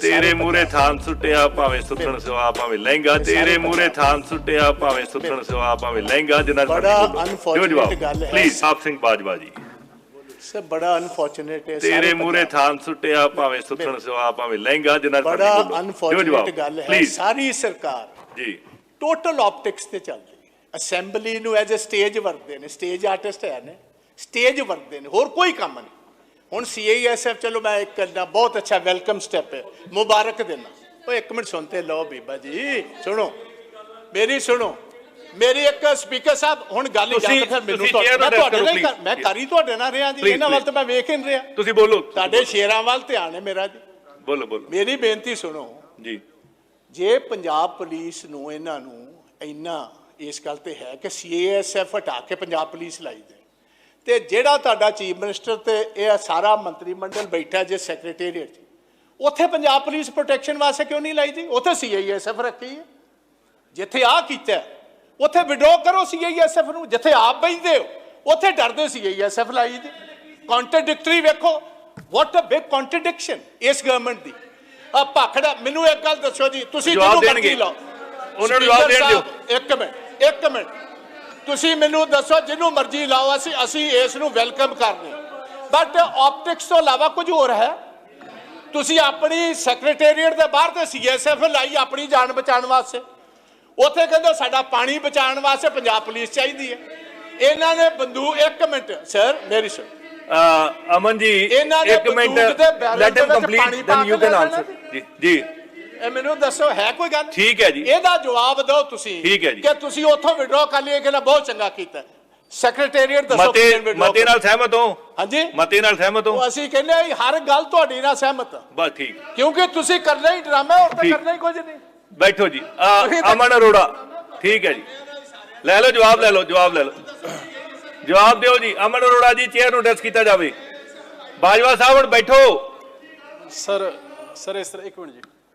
ਤੇਰੇ ਮੂਰੇ ਥਾਨ ਸੁੱਟਿਆ ਭਾਵੇਂ ਸੁੱਟਣ ਸਵਾ ਭਾਵੇਂ ਲਹਿੰਗਾ। ਤੇਰੇ ਮੂਰੇ ਥਾਨ ਸੁੱਟਿਆ ਭਾਵੇਂ ਸੁੱਟਣ ਸਵਾ ਭਾਵੇਂ ਲਹਿੰਗਾ ਜਿੰਨਾ ਬੜਾ unfortunate ਗੱਲ ਹੈ। ਪਲੀਜ਼ ਆਪ ਸਿੰਘ ਬਾਜਵਾ ਜੀ। ਸਰ ਬੜਾ ਅਨਫੋਰਚੂਨੇਟ ਹੈ ਤੇਰੇ ਮੂਰੇ ਥਾਨ ਸੁੱਟਿਆ ਭਾਵੇਂ ਸੁੱਟਣ ਸਵਾ ਭਾਵੇਂ ਲਹਿੰਗਾ ਜਿੰਨਾ ਬੜਾ ਅਨਫੋਰਚੂਨੇਟ ਗੱਲ ਹੈ। ਸਾਰੀ ਸਰਕਾਰ ਜੀ। ਟੋਟਲ ਆਪਟਿਕਸ ਤੇ ਚੱਲ ਰਹੀ ਹੈ। ਅਸੈਂਬਲੀ ਨੂੰ ਐਜ਼ ਅ ਸਟੇਜ ਵਰਤਦੇ ਨੇ। ਸਟੇਜ ਆਰਟਿਸਟ ਹੈ ਨੇ। ਸਟੇਜ ਵਰਤਦੇ ਨੇ। ਹੋਰ ਕੋਈ ਕੰਮ ਨਹੀਂ। ਹੁਣ ਸੀਆਈਐਸਐਫ ਚਲੋ ਮੈਂ ਇੱਕ ਕਰਨਾ ਬਹੁਤ ਅੱਛਾ ਵੈਲਕਮ ਸਟੈਪ ਹੈ। ਮੁਬਾਰਕ ਦੇਣਾ। ਉਹ ਇੱਕ ਮਿੰਟ ਸੁਣਤੇ ਲਓ ਬੀਬਾ ਜੀ। ਸੁਣੋ। ਮੇਰੀ ਸੁਣੋ। ਮੇਰੀ ਇੱਕ ਸਪੀਕਰ ਸਾਹਿਬ ਹੁਣ ਗੱਲ ਹੀ ਜਾਂ ਫਿਰ ਮੈਨੂੰ ਤੁਹਾਡੇ ਨਾਲ ਮੈਂ. ਕਰੀ ਤੁਹਾਡੇ ਨਾਲ ਰਿਹਾ ਜੀ ਇਹਨਾਂ ਵੱਲ. ਤਾਂ ਮੈਂ ਵੇਖ ਹੀ ਨਹੀਂ ਰਿਹਾ। ਤੁਸੀਂ ਬੋਲੋ ਤੁਹਾਡੇ ਸ਼ੇਰਾਂ ਵੱਲ ਧਿਆਨ ਹੈ ਮੇਰਾ ਜੀ। ਬੋਲੋ ਬੋਲੋ। ਮੇਰੀ ਬੇਨਤੀ ਸੁਣੋ। ਜੀ। ਜੇ ਪੰਜਾਬ ਪੁਲਿਸ ਨੂੰ ਇਹਨਾਂ ਨੂੰ ਇੰਨਾ ਇਸ ਗੱਲ ਤੇ ਹੈ ਕਿ ਸੀਏਐਸਐਫ ਹਟਾ ਕੇ ਪੰਜਾਬ ਪੁਲਿਸ ਲਾਈ ਦੇ ਤੇ ਜਿਹੜਾ ਤੁਹਾਡਾ ਚੀਫ ਮਿਨਿਸਟਰ ਤੇ ਇਹ ਸਾਰਾ ਮੰਤਰੀ ਮੰਡਲ ਬੈਠਾ ਜੇ ਸੈਕਟਰੀਏਟ 'ਚ ਉੱਥੇ ਪੰਜਾਬ ਪੁਲਿਸ ਪ੍ਰੋਟੈਕਸ਼ਨ ਵਾਸਤੇ ਕਿਉਂ ਨਹੀਂ ਲਾਈ ਦੀ ਉੱਥੇ ਸੀਆਈਐਸਐਫ ਰੱਖੀ ਹੈ। ਜਿੱਥੇ ਆ ਕੀਤਾ ਉੱਥੇ ਵਿਡਰੋ ਕਰੋ ਸੀਆਈਐਸਐਫ ਨੂੰ ਜਿੱਥੇ ਆਪ ਬੈਠਦੇ ਹੋ ਉੱਥੇ ਡਰਦੇ ਸੀਆਈਐਸਐਫ ਲਾਈ ਦੀ ਕੰਟਰਡਿਕਟਰੀ ਵੇਖੋ ਵਾਟ ਅ ਬਿਗ ਕੰਟਰਡਿਕਸ਼ਨ ਇਸ ਗਵਰਨਮੈਂਟ ਦੀ। ਆ ਭਾਖੜਾ ਮੈਨੂੰ ਇੱਕ ਗੱਲ ਦੱਸੋ ਜੀ ਤੁਸੀਂ ਮਰਜ਼ੀ ਦੇਣਗੇ। ਲਾਓ। ਉਹਨਾਂ ਨੂੰ ਜਵਾਬ ਦੇਣ ਦਿਓ। ਇੱਕ ਮਿੰਟ ਇੱਕ ਮਿੰਟ। ਤੁਸੀਂ ਮੈਨੂੰ ਦੱਸੋ ਜਿਹਨੂੰ ਮਰਜ਼ੀ ਲਾਓ ਅਸੀਂ ਅਸੀਂ ਇਸ ਨੂੰ ਵੈਲਕਮ ਕਰਦੇ ਬਟ ਆਪਟਿਕਸ ਤੋਂ ਇਲਾਵਾ ਕੁਝ ਹੋਰ ਹੈ? ਤੁਸੀਂ ਆਪਣੀ ਸੈਕਟਰੀਏਟ ਦੇ ਬਾਹਰ ਤੇ ਸੀਐਸਐਫ ਲਾਈ ਆਪਣੀ ਜਾਨ ਬਚਾਉਣ ਵਾਸਤੇ। ਉੱਥੇ ਕਹਿੰਦੇ ਸਾਡਾ ਪਾਣੀ ਬਚਾਉਣ ਵਾਸਤੇ ਪੰਜਾਬ ਪੁਲਿਸ ਚਾਹੀਦੀ ਹੈ। ਇਹਨਾਂ ਨੇ ਬੰਦੂਕ ਇੱਕ ਮਿੰਟ ਸਰ ਮੇਰੀ ਅਹ, ਅਮਨ ਜੀ ਇਹਨਾਂ ਨੇ ਇੱਕ minute let him complete then you can answer ਜੀ। ਇਹ ਮੈਨੂੰ ਦੱਸੋ ਹੈ ਕੋਈ ਗੱਲ? ਠੀਕ ਹੈ ਜੀ। ਇਹਦਾ ਜਵਾਬ ਦਿਓ ਤੁਸੀਂ ਠੀਕ ਹੈ ਜੀ। ਕਿ ਤੁਸੀਂ ਉੱਥੋਂ ਵਿਡਰਾ ਕਰ ਲਿਆ ਕਿ ਨਾ ਬਹੁਤ ਚੰਗਾ ਕੀਤਾ। ਸੈਕਟਰੀਏਟ ਦੱਸੋ ਮਤੇ ਮਤੇ ਨਾਲ ਸਹਿਮਤ ਹੋ? ਹਾਂਜੀ। ਮਤੇ ਨਾਲ ਸਹਿਮਤ ਹੋ? ਅਸੀਂ ਕਹਿੰਦੇ ਹਾਂ, ਹਰ ਗੱਲ ਤੁਹਾਡੀ ਨਾਲ ਸਹਿਮਤ। ਬਸ ਠੀਕ। ਕਿਉਂਕਿ ਤੁਸੀਂ ਕਰਨਾ ਹੀ ਡਰਾਮਾ ਹੋਰ ਤਾਂ। ਕਰਨਾ ਹੀ ਕੁਝ ਨਹੀਂ। ਬੈਠੋ ਜੀ। ਅਮਨ ਅਰੋੜਾ। ਠੀਕ ਹੈ ਜੀ। ਲੈ ਲਓ ਜਵਾਬ ਲੈ ਲਓ ਜਵਾਬ ਲੈ ਲਓ। ਜਵਾਬ ਦਿਓ ਜੀ। ਅਮਨ ਅਰੋੜਾ ਜੀ ਚੇਅਰ ਨੂੰ ਡੈਸ ਕੀਤਾ ਜਾਵੇ। ਬਾਜਵਾ ਸਾਹਿਬ ਹੁਣ ਬੈਠੋ। ਸਰ ਸਰ ਇਸ ਤਰ੍ਹਾਂ ਇੱਕ ਮਿੰਟ ਜੀ।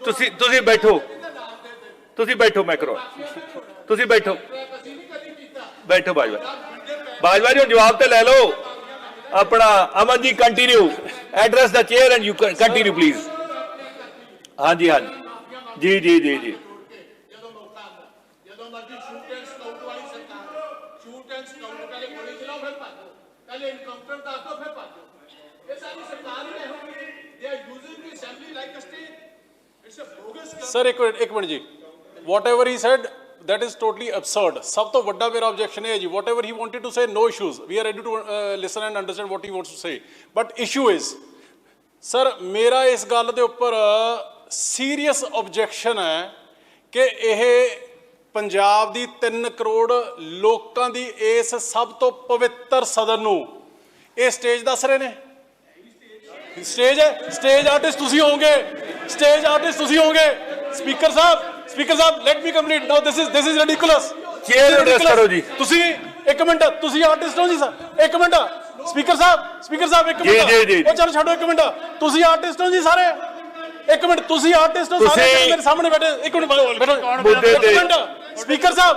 ਤੁਸੀਂ ਤੁਸੀਂ ਬੈਠੋ। ਤੁਸੀਂ ਬੈਠੋ, ਮੈਂ ਕਰੋ। ਤੁਸੀਂ ਬੈਠੋ। ਬੈਠੋ, ਬਾਜਵਾ। ਬਾਜਵਾ ਜੀ, ਹੁਣ ਜਵਾਬ ਤੇ ਲੈ ਲਓ। ਆਪਣਾ Aman ji continue address the chair and you continue please ਹਾਂਜੀ ਹਾਂਜੀ। ਜੀ ਜੀ ਜੀ ਜੀ ਜਦੋਂ ਮੌਕਾ ਆਉਂਦਾ ਜਦੋਂ ਮਰਜ਼ੀ ਸ਼ੂਟ ਐਂਡ ਸਕਾਊਟ ਵਾਲੀ ਸਰਕਾਰ ਸ਼ੂਟ ਐਂਡ ਸਕਾਊਟ ਪਹਿਲੇ ਗੋਲੀ ਚਲਾਓ ਫਿਰ ਭੱਜੋ ਪਹਿਲੇ ਇਨਕਾਊਂਟਰ ਦੱਸ ਦਿਓ ਫਿਰ ਭੱਜੋ ਇਹ ਸਾਰੀ ਸਰਕਾਰ ਹੀ ਇਹੋ ਜਿਹੀ ਹੈ they are using the assembly like a stage it's a bogus sir ਇੱਕ ਮਿੰਟ ਇੱਕ ਮਿੰਟ ਜੀ whatever he said that is totally absurd ਸਭ ਤੋਂ ਵੱਡਾ ਮੇਰਾ objection ਇਹ ਹੈ ਜੀ whatever he wanted to say no issues we are ready to uh, listen and understand what he wants to say but issue is sir ਮੇਰਾ ਇਸ ਗੱਲ ਦੇ ਉੱਪਰ ਸੀਰੀਅਸ objection ਹੈ ਕਿ ਇਹ ਪੰਜਾਬ ਦੀ 3 ਕਰੋੜ ਲੋਕਾਂ ਦੀ ਇਸ ਸਭ ਤੋਂ ਪਵਿੱਤਰ ਸਦਨ ਨੂੰ ਇਹ ਸਟੇਜ ਦੱਸ ਰਹੇ ਨੇ ਸਟੇਜ ਹੈ ਸਟੇਜ ਆਰਟਿਸਟ ਤੁਸੀਂ ਹੋਵੋਗੇ। ਸਟੇਜ ਆਰਟਿਸਟ ਤੁਸੀਂ ਹੋਵੋਗੇ। ਸਪੀਕਰ ਸਾਹਿਬ speaker Sahib let me complete now this is this is ridiculous Chair address ਕਰੋ ਜੀ। ਤੁਸੀਂ ਇੱਕ ਮਿੰਟ ਤੁਸੀਂ ਆਰਟਿਸਟ ਹੋ ਜੀ ਸਰ ਇੱਕ ਮਿੰਟ। ਸਪੀਕਰ ਸਾਹਿਬ ਸਪੀਕਰ ਸਾਹਿਬ ਇੱਕ ਮਿੰਟ। ਜੀ, ਜੀ, ਉਹ ਚਲੋ ਛੱਡੋ ਇੱਕ ਮਿੰਟ। ਤੁਸੀਂ ਆਰਟਿਸਟ ਹੋ ਜੀ ਸਾਰੇ। ਇੱਕ ਮਿੰਟ ਤੁਸੀਂ ਆਰਟਿਸਟ ਹੋ ਸਾਰੇ ਮੇਰੇ ਸਾਹਮਣੇ ਬੈਠੇ। ਇੱਕ ਮਿੰਟ ਬੈਠੋ। ਸਪੀਕਰ ਸਾਹਿਬ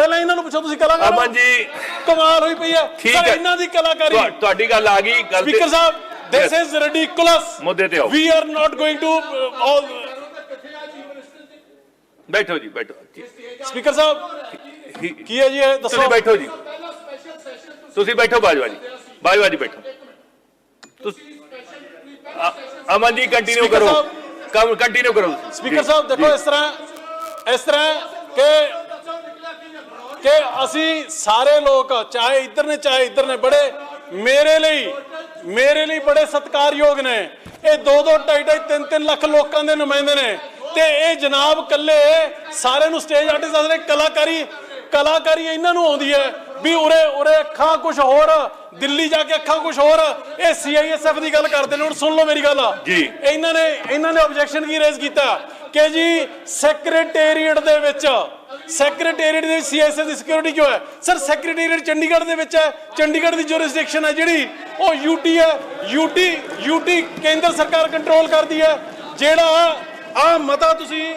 ਪਹਿਲਾਂ ਇਹਨਾਂ ਨੂੰ ਪੁੱਛੋ ਤੁਸੀਂ ਕਲਾਕਾਰ ਹੋ? ਅਮਨ ਜੀ। ਕਮਾਲ ਹੋਈ ਪਈ ਹੈ। ਠੀਕ ਹੈ। ਇਹਨਾਂ ਦੀ ਕਲਾਕਾਰੀ। ਤੁਹਾ- ਤੁਹਾਡੀ ਗੱਲ ਆ ਗਈ ਗੱਲ ਤੇ- ਸਪੀਕਰ ਸਾਹਿਬ ਦਿਸ Yes. ਇਜ਼ ਰਿਡੀਕੁਲਸ ਮੁੱਦੇ ਤੇ ਆਓ। We are not going to all ਬੈਠੋ ਜੀ ਬੈਠੋ। ਸਪੀਕਰ ਸਾਹਿਬ ਠੀਕ- ਕੀ ਹੈ ਜੀ ਇਹ? ਦੱਸੋ। ਤੁਸੀਂ ਬੈਠੋ ਜੀ। ਤੁਸੀਂ ਬੈਠੋ ਬਾਜਵਾ ਜੀ। ਬਾਜਵਾ ਜੀ ਬੈਠੋ। ਤੁਸੀਂ ਅ- ਅਮਨ ਜੀ ਕੰਟੀਨਿਊ Speaker ਕਰੋ। ਕੰਮ ਕੰਟੀਨਿਊ ਕਰੋ ਸਪੀਕਰ ਸਾਹਿਬ ਦੇਖੋ। ਇਸ ਤਰ੍ਹਾਂ ਇਸ ਤਰ੍ਹਾਂ ਕਿ ਕਿ ਅਸੀਂ ਸਾਰੇ ਲੋਕ ਚਾਹੇ ਇੱਧਰ ਨੇ ਚਾਹੇ ਇੱਧਰ ਨੇ ਬੜੇ ਮੇਰੇ ਲਈ ਮੇਰੇ ਲਈ ਬੜੇ ਸਤਿਕਾਰਯੋਗ ਨੇ। ਇਹ 2 2 2.5 3 3 ਲੱਖ ਲੋਕਾਂ ਦੇ ਨੁਮਾਇੰਦੇ ਨੇ। ਤੇ ਇਹ ਜਨਾਬ ਕੱਲੇ ਸਾਰਿਆਂ ਨੂੰ ਸਟੇਜ ਆਰਟਿਸਟ ਦੱਸਦੇ ਕਲਾਕਾਰੀ ਕਲਾਕਾਰੀ ਇਹਨਾਂ ਨੂੰ ਆਉਂਦੀ ਹੈ ਵੀ ਉਰੇ ਉਰੇ ਅੱਖਾਂ ਕੁਝ ਹੋਰ ਦਿੱਲੀ ਜਾ ਕੇ ਅੱਖਾਂ ਕੁਝ ਹੋਰ। ਇਹ ਸੀਆਈਐਸਐਫ ਦੀ ਗੱਲ ਕਰਦੇ ਨੇ ਹੁਣ ਸੁਣ ਲਓ ਮੇਰੀ ਗੱਲ। ਜੀ। ਇਹਨਾਂ ਨੇ ਇਹਨਾਂ ਨੇ ਆਬਜੈਕਸ਼ਨ ਕੀ ਰੇਜ਼ ਕੀਤਾ? ਕਿ ਜੀ ਸੈਕਟਰੀਏਟ ਦੇ ਵਿੱਚ। ਸੈਕਟਰੀਏਟ ਦੇ ਸੀਐਸਐਸ ਦੀ ਸਿਕਿਉਰਿਟੀ ਕਿਉਂ ਹੈ? ਸਰ ਸੈਕਟਰੀਏਟ ਚੰਡੀਗੜ੍ਹ ਦੇ ਵਿੱਚ ਹੈ। ਚੰਡੀਗੜ੍ਹ ਦੀ ਜੁਰਿਸਡਿਕਸ਼ਨ ਹੈ ਜਿਹੜੀ, ਉਹ ਯੂਟੀ ਹੈ। ਯੂਟੀ ਯੂਟੀ ਕੇਂਦਰ ਸਰਕਾਰ ਕੰਟਰੋਲ ਕਰਦੀ ਹੈ। ਜਿਹੜਾ ਆ ਮਤਾ ਤੁਸੀਂ,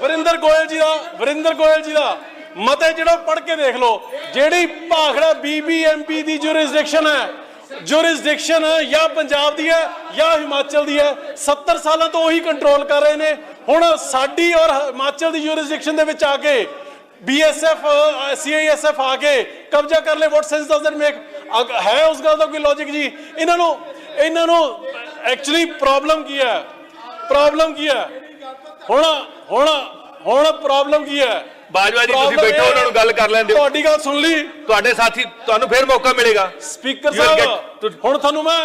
ਵਰਿੰਦਰ ਗੋਇਲ ਜੀ ਦਾ, ਵਰਿੰਦਰ ਗੋਇਲ ਜੀ ਦਾ ਮਤਾ ਹੈ ਜਿਹੜਾ ਪੜ੍ਹ ਕੇ ਦੇਖ ਲਓ। ਜਿਹੜੀ ਭਾਖੜਾ ਬੀਬੀਐਮਪੀ ਦੀ ਜੁਰਿਸਡਿਕਸ਼ਨ ਹੈ। ਜੁਰਿਸਡਿਕਸ਼ਨ ਜਾਂ ਪੰਜਾਬ ਦੀ ਹੈ, ਜਾਂ ਹਿਮਾਚਲ ਦੀ ਹੈ। 70 ਸਾਲਾਂ ਤੋਂ ਉਹੀ ਕੰਟਰੋਲ ਕਰ ਰਹੇ ਨੇ। ਹੁਣ ਸਾਡੀ ਔਰ ਹਿਮਾਚਲ ਦੀ ਜੁਰਿਸਡਿਕਸ਼ਨ ਦੇ ਵਿੱਚ ਆ ਕੇ ਬੀਐਸਐਫ ਸੀਆਈਐਸਐਫ ਆ ਕੇ ਕਬਜ਼ਾ ਕਰ ਲੈ what sense does that make ਹੈ ਉਸ ਗੱਲ ਦਾ ਕੋਈ ਲੌਜੀਕ ਜੀ? ਇਹਨਾਂ ਨੂੰ ਇਹਨਾਂ ਨੂੰ ਐਕਚੁਅਲੀ ਪ੍ਰੋਬਲਮ ਕੀ ਹੈ? ਪ੍ਰੋਬਲਮ ਕੀ ਹੈ? ਹੁਣ ਹੁਣ ਹੁਣ ਪ੍ਰੋਬਲਮ ਕੀ ਹੈ? ਬਾਜਵਾ ਜੀ ਤੁਸੀਂ ਬੈਠੋ ਉਹਨਾਂ ਨੂੰ ਗੱਲ ਕਰ ਲੈਣ ਦਿਓ। ਤੁਹਾਡੀ ਗੱਲ ਸੁਣ ਲਈ। ਤੁਹਾਡੇ ਸਾਥੀ ਤੁਹਾਨੂੰ ਫੇਰ ਮੌਕਾ ਮਿਲੇਗਾ। ਸਪੀਕਰ ਸਾਹਿਬ ਹੁਣ ਤੁਹਾਨੂੰ ਮੈਂ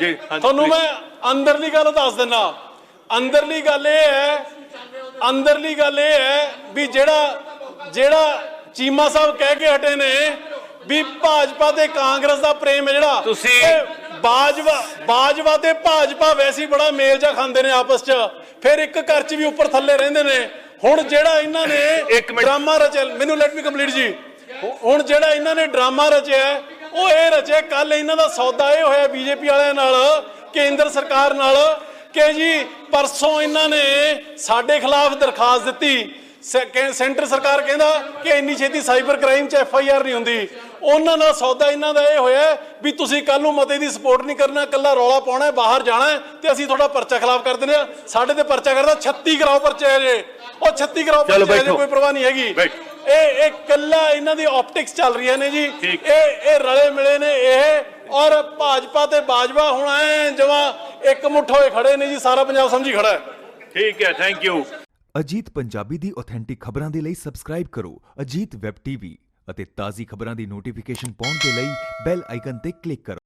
ਜੀ, ਤੁਹਾਨੂੰ. ਮੈਂ ਅੰਦਰਲੀ ਗੱਲ ਦੱਸ ਦਿੰਦਾ। ਅੰਦਰਲੀ ਗੱਲ ਇਹ ਹੈ ਅੰਦਰਲੀ ਗੱਲ ਇਹ ਹੈ ਵੀ ਜਿਹੜਾ ਜਿਹੜਾ ਚੀਮਾ ਸਾਹਿਬ ਕਹਿ ਕੇ ਹਟੇ ਨੇ ਵੀ ਭਾਜਪਾ ਤੇ ਕਾਂਗਰਸ ਦਾ ਪ੍ਰੇਮ ਹੈ ਜਿਹੜਾ ਤੁਸੀਂ- ਬਾਜਵਾ ਬਾਜਵਾ ਤੇ ਭਾਜਪਾ ਵੈਸੇ ਬੜਾ ਮੇਲ ਜਾ ਖਾਂਦੇ ਨੇ ਆਪਸ 'ਚ। ਫਿਰ ਇੱਕ ਘਰ 'ਚ ਵੀ ਉੱਪਰ ਥੱਲੇ ਰਹਿੰਦੇ ਨੇ। ਹੁਣ ਜਿਹੜਾ ਇਹਨਾਂ ਨੇ। ਡਰਾਮਾ ਰਚਿਆ ਮੈਨੂੰ ਲੈਟ ਮੀ ਕੰਪਲੀਟ ਜੀ। ਹੁਣ ਜਿਹੜਾ ਇਹਨਾਂ ਨੇ ਡਰਾਮਾ ਰਚਿਆ ਉਹ ਇਹ ਰਚਿਆ ਕੱਲ ਇਹਨਾਂ ਦਾ ਸੌਦਾ ਇਹ ਹੋਇਆ ਬੀਜੇਪੀ ਵਾਲਿਆਂ ਨਾਲ ਕੇਂਦਰ ਸਰਕਾਰ ਨਾਲ ਕਿ ਜੀ ਪਰਸੋਂ ਇਹਨਾਂ ਨੇ ਸਾਡੇ ਖਿਲਾਫ ਦਰਖਾਸਤ ਦਿੱਤੀ। ਸੈਂਟਰ ਸਰਕਾਰ ਕਹਿੰਦਾ ਕਿ ਇੰਨੀ ਛੇਤੀ ਸਾਈਬਰ ਕ੍ਰਾਈਮ 'ਚ ਐਫ ਆਈ ਆਰ ਨਹੀਂ ਹੁੰਦੀ। ਉਹਨਾਂ ਨਾਲ ਸੌਦਾ ਇਹਨਾਂ ਦਾ ਇਹ ਹੋਇਆ ਵੀ ਤੁਸੀਂ ਕੱਲ ਨੂੰ ਮਤੇ ਦੀ ਸਪੋਰਟ ਨਹੀਂ ਕਰਨਾ ਕੱਲਾ ਰੌਲਾ ਪਾਉਣਾ ਬਾਹਰ ਜਾਣਾ ਤੇ ਅਸੀਂ ਤੁਹਾਡਾ ਪਰਚਾ ਖਿਲਾਫ ਕਰ ਦਿੰਦੇ ਆ ਸਾਡੇ ਤੇ ਪਰਚਾ ਕਰਦਾ 36 ਕਰਾਓ ਪਰਚੇ ਜੇ। ਉਹ 36 ਕਰਾਓ ਪਰਚੇ ਜੇ। ਕੋਈ ਪਰਵਾਹ ਨਹੀਂ ਹੈਗੀ। ਇਹ ਇਹ ਕੱਲਾ ਇਹਨਾਂ ਦੀ ਆਪਟਿਕਸ ਚੱਲ ਰਹੀਆਂ ਨੇ ਜੀ। ਇਹ ਇਹ ਰਲੇ ਮਿਲੇ ਨੇ ਇਹ। ਔਰ ਭਾਜਪਾ ਤੇ ਬਾਜਵਾ ਹੁਣ ਐ ਜਮਾ ਇੱਕ ਮੁੱਠ ਹੋਏ ਖੜੇ ਨੇ ਜੀ ਸਾਰਾ ਪੰਜਾਬ ਸਮਝੀ ਖੜਾ ਹੈ। ਠੀਕ ਹੈ ਥੈਂਕ ਯੂ ਅਜੀਤ ਪੰਜਾਬੀ ਦੀ ਆਥੈਂਟਿਕ ਖਬਰਾਂ ਦੇ ਲਈ ਸਬਸਕ੍ਰਾਈਬ ਕਰੋ ਅਜੀਤ ਵੈਬ ਟੀਵੀ ਅਤੇ ਤਾਜ਼ੀ ਖਬਰਾਂ ਦੀ ਨੋਟੀਫਿਕੇਸ਼ਨ ਪਾਉਣ ਦੇ ਲਈ ਬੈਲ ਆਈਕਨ ਤੇ ਕਲਿੱਕ ਕਰੋ।